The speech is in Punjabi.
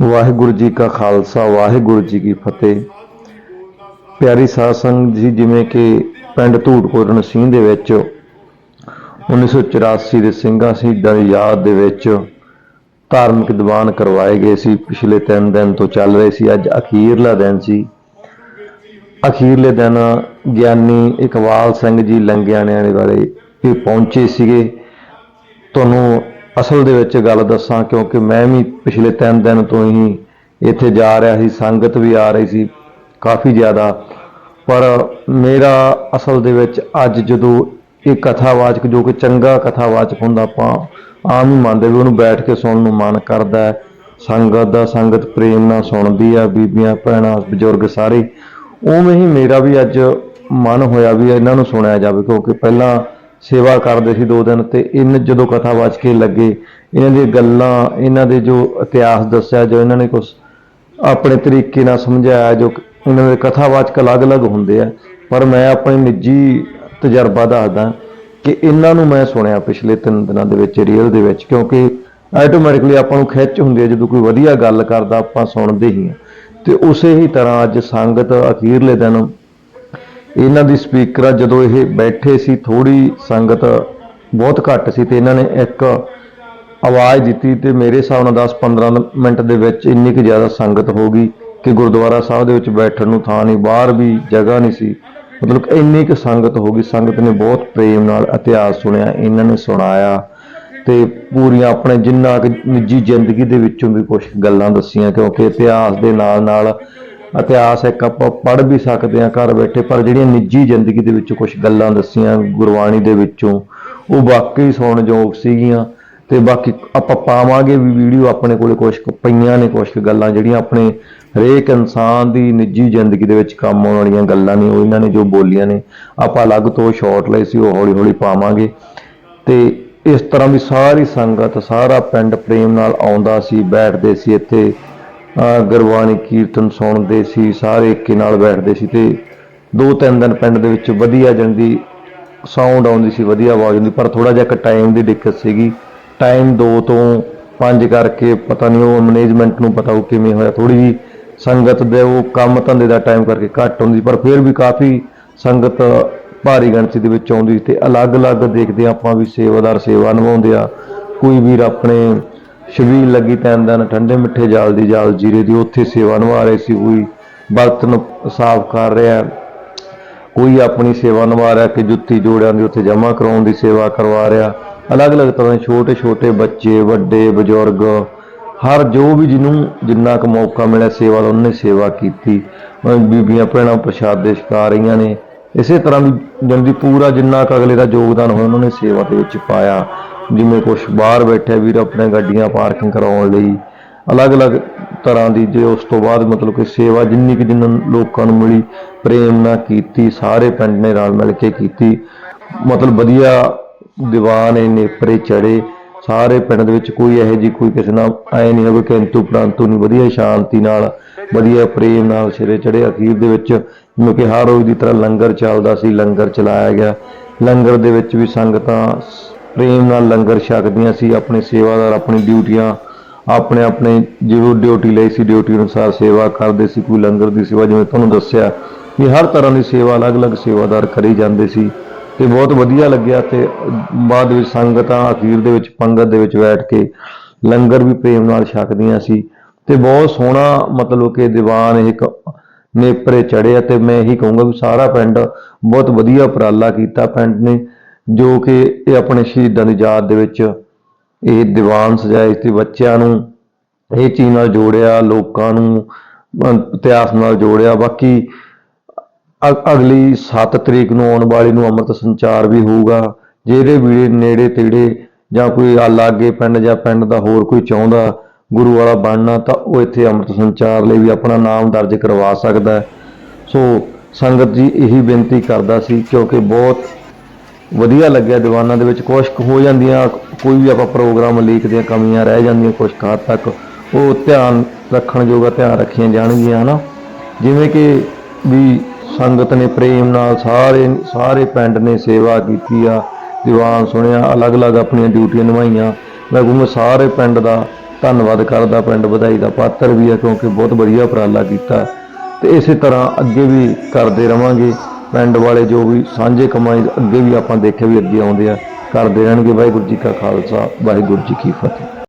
ਵਾਹਿਗੁਰੂ ਜੀ ਕਾ ਖਾਲਸਾ, ਵਾਹਿਗੁਰੂ ਜੀ ਕੀ ਫਤਿਹ। ਪਿਆਰੀ ਸਾਧ ਸੰਗਤ ਜੀ, ਜਿਵੇਂ ਕਿ ਪਿੰਡ ਧੂਟਕੋਟਨ ਸਿੰਘ ਦੇ ਵਿੱਚ 1984 ਦੇ ਸਿੰਘਾਂ ਸ਼ਹੀਦਾਂ ਦੀ ਯਾਦ ਦੇ ਵਿੱਚ ਧਾਰਮਿਕ ਦੀਵਾਨ ਕਰਵਾਏ ਗਏ ਸੀ। ਪਿਛਲੇ 3 ਦਿਨ ਤੋਂ ਚੱਲ ਰਹੇ ਸੀ। ਅੱਜ ਅਖੀਰਲਾ ਦਿਨ ਸੀ। ਅਖੀਰਲੇ ਦਿਨ ਗਿਆਨੀ ਇਕਬਾਲ ਸਿੰਘ ਜੀ ਲੰਗਿਆਣੇ ਵਾਲੇ ਇਹ ਪਹੁੰਚੇ ਸੀਗੇ। ਤੁਹਾਨੂੰ ਅਸਲ ਦੇ ਵਿੱਚ ਗੱਲ ਦੱਸਾਂ, ਕਿਉਂਕਿ ਮੈਂ ਵੀ ਪਿਛਲੇ 3 ਦਿਨ ਤੋਂ ਹੀ ਇੱਥੇ ਜਾ ਰਿਹਾ ਸੀ, ਸੰਗਤ ਵੀ ਆ ਰਹੀ ਸੀ ਕਾਫੀ ਜ਼ਿਆਦਾ। ਪਰ ਮੇਰਾ ਅਸਲ ਦੇ ਵਿੱਚ ਅੱਜ ਜਦੋਂ ਇਹ ਕਥਾਵਾਚਕ, ਜੋ ਕਿ ਚੰਗਾ ਕਥਾਵਾਚਕ ਹੁੰਦਾ, ਆਪਾਂ ਆਮ ਹੀ ਮੰਨਦੇ ਵੀ ਉਹਨੂੰ ਬੈਠ ਕੇ ਸੁਣਨ ਨੂੰ ਮਨ ਕਰਦਾ ਹੈ। ਸੰਗਤ ਦਾ ਸੰਗਤ, ਪ੍ਰੇਮ ਨਾਲ ਸੁਣਦੀ ਆ, ਬੀਬੀਆਂ, ਭੈਣਾਂ, ਬਜ਼ੁਰਗ ਸਾਰੇ। ਉਵੇਂ ਹੀ ਮੇਰਾ ਵੀ ਅੱਜ ਮਨ ਹੋਇਆ ਵੀ ਇਹਨਾਂ ਨੂੰ ਸੁਣਿਆ ਜਾਵੇ, ਕਿਉਂਕਿ ਪਹਿਲਾਂ ਸੇਵਾ ਕਰਦੇ ਸੀ ਦੋ ਦਿਨ ਤੇ ਇਹਨਾਂ ਜਦੋਂ ਕਥਾ ਵਾਚ ਕੇ ਲੱਗੇ, ਇਹਨਾਂ ਦੀਆਂ ਗੱਲਾਂ, ਇਹਨਾਂ ਦੇ ਜੋ ਇਤਿਹਾਸ ਦੱਸਿਆ, ਜੋ ਇਹਨਾਂ ਨੇ ਕੁਝ ਆਪਣੇ ਤਰੀਕੇ ਨਾਲ ਸਮਝਾਇਆ, ਜੋ ਇਹਨਾਂ ਦੇ ਕਥਾਵਾਚਕ ਅਲੱਗ-ਅਲੱਗ ਹੁੰਦੇ ਆ, ਪਰ ਮੈਂ ਆਪਣੀ ਨਿੱਜੀ ਤਜਰਬਾ ਦੱਸਦਾ ਕਿ ਇਹਨਾਂ ਨੂੰ ਮੈਂ ਸੁਣਿਆ ਪਿਛਲੇ ਤਿੰਨ ਦਿਨਾਂ ਦੇ ਵਿੱਚ ਰੀਅਲ ਦੇ ਵਿੱਚ, ਕਿਉਂਕਿ ਆਟੋਮੈਟਿਕਲੀ ਆਪਾਂ ਨੂੰ ਖਿੱਚ ਹੁੰਦੀ ਹੈ ਜਦੋਂ ਕੋਈ ਵਧੀਆ ਗੱਲ ਕਰਦਾ, ਆਪਾਂ ਸੁਣਦੇ ਹੀ ਹਾਂ ਤੇ ਉਸੇ ਹੀ ਤਰ੍ਹਾਂ ਅੱਜ ਸੰਗਤ ਅਖੀਰਲੇ ਦਿਨ ਇਹਨਾਂ ਦੀ ਸਪੀਕਰ ਜਦੋਂ ਇਹ ਬੈਠੇ ਸੀ ਥੋੜੀ ਸੰਗਤ ਬਹੁਤ ਘੱਟ ਸੀ ਤੇ ਇਹਨਾਂ ਨੇ ਇੱਕ ਆਵਾਜ਼ ਦਿੱਤੀ ਤੇ ਮੇਰੇ ਹਿਸਾਬ ਨਾਲ 10-15 ਮਿੰਟ ਦੇ ਵਿੱਚ ਇੰਨੀ ਕੁ ਜ਼ਿਆਦਾ ਸੰਗਤ ਹੋ ਗਈ ਕਿ ਗੁਰਦੁਆਰਾ ਸਾਹਿਬ ਦੇ ਵਿੱਚ ਬੈਠਣ ਨੂੰ ਥਾਂ ਨਹੀਂ, ਬਾਹਰ ਵੀ ਜਗ੍ਹਾ ਨਹੀਂ ਸੀ। ਮਤਲਬ ਇੰਨੀ ਕੁ ਸੰਗਤ ਹੋ ਗਈ, ਸੰਗਤ ਨੇ ਬਹੁਤ ਪ੍ਰੇਮ ਨਾਲ ਇਤਿਹਾਸ ਸੁਣਿਆ, ਇਹਨਾਂ ਨੇ ਸੁਣਾਇਆ ਤੇ ਪੂਰੀਆਂ ਆਪਣੇ ਜਿੰਨਾ ਕੁ ਨਿੱਜੀ ਜ਼ਿੰਦਗੀ ਦੇ ਵਿੱਚੋਂ ਵੀ ਕੁਝ ਗੱਲਾਂ ਦੱਸੀਆਂ, ਕਿਉਂਕਿ ਇਤਿਹਾਸ ਦੇ ਨਾਲ ਨਾਲ ਇਤਿਹਾਸ ਇੱਕ ਆਪਾਂ ਪੜ੍ਹ ਵੀ ਸਕਦੇ ਹਾਂ, ਘਰ ਬੈਠੇ, ਪਰ ਜਿਹੜੀਆਂ ਨਿੱਜੀ ਜ਼ਿੰਦਗੀ ਦੇ ਵਿੱਚ ਕੁਝ ਗੱਲਾਂ ਦੱਸੀਆਂ, ਗੁਰਬਾਣੀ ਦੇ ਵਿੱਚੋਂ, ਉਹ ਵਾਕਈ ਸੁਣਨਯੋਗ ਸੀਗੀਆਂ, ਤੇ ਬਾਕੀ ਆਪਾਂ ਪਾਵਾਂਗੇ ਵੀ ਵੀਡੀਓ ਆਪਣੇ ਕੋਲੇ ਕੁਝ ਕੁ ਪਈਆਂ ਨੇ ਕੁਝ ਕੁ ਗੱਲਾਂ ਜਿਹੜੀਆਂ ਆਪਣੇ ਹਰੇਕ ਇਨਸਾਨ ਦੀ ਨਿੱਜੀ ਜ਼ਿੰਦਗੀ ਦੇ ਵਿੱਚ ਕੰਮ ਆਉਣ ਵਾਲੀਆਂ ਗੱਲਾਂ ਨੇ, ਉਹ ਇਹਨਾਂ ਨੇ ਜੋ ਬੋਲੀਆਂ ਨੇ, ਆਪਾਂ ਅਲੱਗ ਤੋਂ ਸ਼ਾਰਟ ਲਏ ਸੀ, ਉਹ ਹੌਲੀ ਹੌਲੀ ਪਾਵਾਂਗੇ। ਤੇ ਇਸ ਤਰ੍ਹਾਂ ਵੀ ਸਾਰੀ ਸੰਗਤ, ਸਾਰਾ ਪਿੰਡ ਪ੍ਰੇਮ ਨਾਲ ਆਉਂਦਾ ਸੀ, ਬੈਠਦੇ ਸੀ ਇੱਥੇ ਗੁਰਬਾਣੀ ਕੀਰਤਨ ਸੁਣਦੇ ਸੀ, ਸਾਰੇ ਇੱਕੇ ਨਾਲ ਬੈਠਦੇ ਸੀ ਤੇ ਦੋ ਤਿੰਨ ਦਿਨ ਪਿੰਡ ਦੇ ਵਿੱਚ ਵਧੀਆ ਜਾਂਦੀ ਸਾਊਂਡ ਆਉਂਦੀ ਸੀ, ਵਧੀਆ ਆਵਾਜ਼ ਹੁੰਦੀ ਪਰ ਥੋੜਾ ਜਿਹਾ ਇੱਕ ਟਾਈਮ ਦੀ ਦਿੱਕਤ ਸੀਗੀ। ਟਾਈਮ 2 ਤੋਂ 5 ਕਰਕੇ ਪਤਾ ਨਹੀਂ ਉਹ ਮੈਨੇਜਮੈਂਟ ਨੂੰ ਪਤਾ ਉਹ ਕਿਵੇਂ ਹੋਇਆ ਥੋੜੀ ਜੀ ਸੰਗਤ ਦੇ ਉਹ ਕੰਮ ਧੰਦੇ ਦਾ ਟਾਈਮ ਕਰਕੇ ਘੱਟ ਹੁੰਦੀ ਪਰ ਫਿਰ ਵੀ ਕਾਫੀ ਸੰਗਤ ਭਾਰੀ ਗਿਣਤੀ ਦੇ ਵਿੱਚ ਆਉਂਦੀ ਤੇ ਅਲੱਗ-ਅਲੱਗ ਦੇਖਦੇ ਆਪਾਂ ਵੀ ਸੇਵਾਦਾਰ, ਸੇਵਾ ਨਿਭਾਉਂਦੇ ਆ। ਕੋਈ ਵੀਰ ਆਪਣੇ ਸ਼ਬੀਲ ਲੱਗੀ ਤਿੰਨ ਦਿਨ ਠੰਡੇ ਮਿੱਠੇ ਜਾਲ ਦੀ ਜਾਲ ਜੀਰੇ ਦੀ, ਉੱਥੇ ਸੇਵਾ ਨਿਭਾ ਰਹੇ ਸੀ, ਕੋਈ ਬਰਤਨ ਸਾਫ਼ ਕਰ ਰਿਹਾ। ਕੋਈ ਆਪਣੀ ਸੇਵਾ ਨਿਭਾ ਰਿਹਾ ਕਿ ਜੁੱਤੀ ਜੋੜਿਆਂ ਦੀ ਉੱਥੇ ਜਮ੍ਹਾਂ ਕਰਾਉਣ ਦੀ ਸੇਵਾ ਕਰਵਾ ਰਿਹਾ। ਅਲੱਗ-ਅਲੱਗ ਤਰ੍ਹਾਂ ਦੇ ਛੋਟੇ ਛੋਟੇ ਬੱਚੇ, ਵੱਡੇ, ਬਜ਼ੁਰਗ, ਹਰ ਜੋ ਵੀ ਜਿਹਨੂੰ ਜਿੰਨਾ ਕੁ ਮੌਕਾ ਮਿਲਿਆ ਸੇਵਾ ਦਾ, ਉਹਨੇ ਸੇਵਾ ਕੀਤੀ। ਬੀਬੀਆਂ, ਭੈਣਾਂ, ਪ੍ਰਸ਼ਾਦੇ ਛਕਾ ਰਹੀਆਂ ਨੇ। ਇਸੇ ਤਰ੍ਹਾਂ ਵੀ ਦੀ ਪੂਰਾ ਜਿੰਨਾ ਕੁ ਅਗਲੇ ਦਾ ਯੋਗਦਾਨ ਹੋਇਆ, ਉਹਨਾਂ ਨੇ ਸੇਵਾ ਦੇ ਵਿੱਚ ਪਾਇਆ। ਜਿਵੇਂ ਕੁਝ ਬਾਹਰ ਬੈਠੇ ਵੀਰ ਆਪਣੇ ਗੱਡੀਆਂ ਪਾਰਕਿੰਗ ਕਰਾਉਣ ਲਈ ਅਲੱਗ-ਅਲੱਗ ਤਰ੍ਹਾਂ ਦੀ ਜੇ ਉਸ ਤੋਂ ਬਾਅਦ ਮਤਲਬ ਕਿ ਸੇਵਾ ਜਿੰਨੀ ਕਿ ਜਿੰਨਾਂ ਲੋਕਾਂ ਨੂੰ ਮਿਲੀ, ਪ੍ਰੇਮ ਨਾਲ ਕੀਤੀ, ਸਾਰੇ ਪਿੰਡ ਨੇ ਰਲ ਮਿਲ ਕੇ ਕੀਤੀ, ਮਤਲਬ ਵਧੀਆ ਦੀਵਾਨ ਇਹ ਨੇਪਰੇ ਚੜੇ ਸਾਰੇ ਪਿੰਡ ਦੇ ਵਿੱਚ ਕੋਈ ਇਹੋ ਜੀ ਕੋਈ ਕਿਸੇ ਨਾਲ ਐ ਨਹੀਂ ਹੋਵੇ, ਕਿੰਤੂ ਪ੍ਰੰਤੂ ਨਹੀਂ, ਵਧੀਆ ਸ਼ਾਂਤੀ ਨਾਲ, ਵਧੀਆ ਪ੍ਰੇਮ ਨਾਲ ਸਿਰੇ ਚੜੇ ਅਖੀਰ ਦੇ ਵਿੱਚ ਜਿਵੇਂ ਕਿ ਹਰ ਰੋਜ਼ ਦੀ ਤਰ੍ਹਾਂ ਲੰਗਰ ਚੱਲਦਾ ਸੀ, ਲੰਗਰ ਚਲਾਇਆ ਗਿਆ, ਲੰਗਰ ਦੇ ਵਿੱਚ ਵੀ ਸੰਗਤਾਂ ਪ੍ਰੇਮ ਨਾਲ ਲੰਗਰ ਛਕਦੀਆਂ ਸੀ, ਆਪਣੇ ਸੇਵਾਦਾਰ, ਆਪਣੀ ਡਿਊਟੀਆਂ, ਆਪਣੇ ਆਪਣੇ ਜੋ ਡਿਊਟੀ ਲਈ ਸੀ, ਡਿਊਟੀ ਅਨੁਸਾਰ ਸੇਵਾ ਕਰਦੇ ਸੀ, ਕੋਈ ਲੰਗਰ ਦੀ ਸੇਵਾ, ਜਿਵੇਂ ਤੁਹਾਨੂੰ ਦੱਸਿਆ ਕਿ ਹਰ ਤਰ੍ਹਾਂ ਦੀ ਸੇਵਾ, ਅਲੱਗ-ਅਲੱਗ ਸੇਵਾਦਾਰ ਕਰੀ ਜਾਂਦੇ ਸੀ ਤੇ ਬਹੁਤ ਵਧੀਆ ਲੱਗਿਆ ਤੇ ਬਾਅਦ ਵਿੱਚ ਸੰਗਤਾਂ ਅਖੀਰ ਦੇ ਵਿੱਚ, ਪੰਗਤ ਦੇ ਵਿੱਚ ਬੈਠ ਕੇ ਲੰਗਰ ਵੀ ਪ੍ਰੇਮ ਨਾਲ ਛਕਦੀਆਂ ਸੀ ਤੇ ਬਹੁਤ ਸੋਹਣਾ ਮਤਲਬ ਕਿ ਦੀਵਾਨ ਇੱਕ ਨੇਪਰੇ ਚੜਿਆ ਤੇ ਮੈਂ ਇਹੀ ਕਹੂੰਗਾ ਵੀ ਸਾਰਾ ਪਿੰਡ ਬਹੁਤ ਵਧੀਆ ਉਪਰਾਲਾ ਕੀਤਾ, ਪਿੰਡ ਨੇ ਜੋ ਕਿ ਇਹ ਆਪਣੇ ਸ਼ਹੀਦਾਂ ਦੀ ਯਾਦ ਦੇ ਵਿੱਚ ਇਹ ਦੀਵਾਨ ਸਜਾਏ ਤੇ ਬੱਚਿਆਂ ਨੂੰ, ਇਹ ਚੀਜ਼ ਨਾਲ ਜੋੜਿਆ, ਲੋਕਾਂ ਨੂੰ ਇਤਿਹਾਸ ਨਾਲ ਜੋੜਿਆ। ਬਾਕੀ ਅ- ਅਗਲੀ 7 ਤਰੀਕ ਨੂੰ ਆਉਣ ਵਾਲੀ ਨੂੰ ਅੰਮ੍ਰਿਤ ਸੰਚਾਰ ਵੀ ਹੋਊਗਾ ਜਿਹੜੇ ਵੀ ਨੇੜੇ ਤੇੜੇ ਜਾਂ ਕੋਈ ਆ ਲਾਗੇ ਪਿੰਡ ਜਾਂ ਪਿੰਡ ਦਾ ਹੋਰ ਕੋਈ ਚਾਹੁੰਦਾ ਗੁਰੂ ਵਾਲਾ ਬਣਨਾ, ਤਾਂ ਉਹ ਇੱਥੇ ਅੰਮ੍ਰਿਤ ਸੰਚਾਰ ਲਈ ਵੀ ਆਪਣਾ ਨਾਮ ਦਰਜ ਕਰਵਾ ਸਕਦਾ ਸੋ ਸੰਗਤ ਜੀ ਇਹੀ ਬੇਨਤੀ ਕਰਦਾ ਸੀ, ਕਿਉਂਕਿ ਬਹੁਤ ਵਧੀਆ ਲੱਗਿਆ ਦੀਵਾਨਾਂ ਦੇ ਵਿੱਚ ਕੁਛ ਹੋ ਜਾਂਦੀਆਂ, ਕੋਈ ਵੀ ਆਪਾਂ ਪ੍ਰੋਗਰਾਮ ਲੀਕਦੀਆਂ, ਕਮੀਆਂ ਰਹਿ ਜਾਂਦੀਆਂ ਕੁਝ ਹੱਦ ਤੱਕ, ਉਹ ਧਿਆਨ ਰੱਖਣ ਯੋਗਾ ਧਿਆਨ ਰੱਖੀਆਂ ਜਾਣਗੀਆਂ, ਹਨਾ? ਜਿਵੇਂ ਕਿ ਵੀ ਸੰਗਤ ਨੇ ਪ੍ਰੇਮ ਨਾਲ ਸਾਰੇ ਸਾਰੇ ਪਿੰਡ ਨੇ ਸੇਵਾ ਕੀਤੀ ਆ, ਦੀਵਾਨ ਸੁਣਿਆ, ਅਲੱਗ-ਅਲੱਗ ਆਪਣੀਆਂ ਡਿਊਟੀਆਂ ਨਿਭਾਈਆਂ। ਮੈਂ ਕਹੂੰਗਾ ਸਾਰੇ ਪਿੰਡ ਦਾ ਧੰਨਵਾਦ ਕਰਦਾ, ਪਿੰਡ ਵਧਾਈ ਦਾ ਪਾਤਰ ਵੀ ਆ, ਕਿਉਂਕਿ ਬਹੁਤ ਵਧੀਆ ਉਪਰਾਲਾ ਕੀਤਾ। ਤੇ ਇਸੇ ਤਰ੍ਹਾਂ ਅੱਗੇ ਵੀ ਕਰਦੇ ਰਵਾਂਗੇ। ਪਿੰਡ ਵਾਲੇ ਜੋ ਵੀ ਸਾਂਝੇ ਕੰਮਾਂ ਅੱਗੇ ਵੀ ਆਪਾਂ ਦੇਖਿਆ ਵੀ ਅੱਗੇ ਆਉਂਦੇ ਆ, ਕਰਦੇ ਰਹਿਣਗੇ। ਵਾਹਿਗੁਰੂ ਜੀ ਕਾ ਖਾਲਸਾ, ਵਾਹਿਗੁਰੂ ਜੀ ਕੀ ਫਤਿਹ।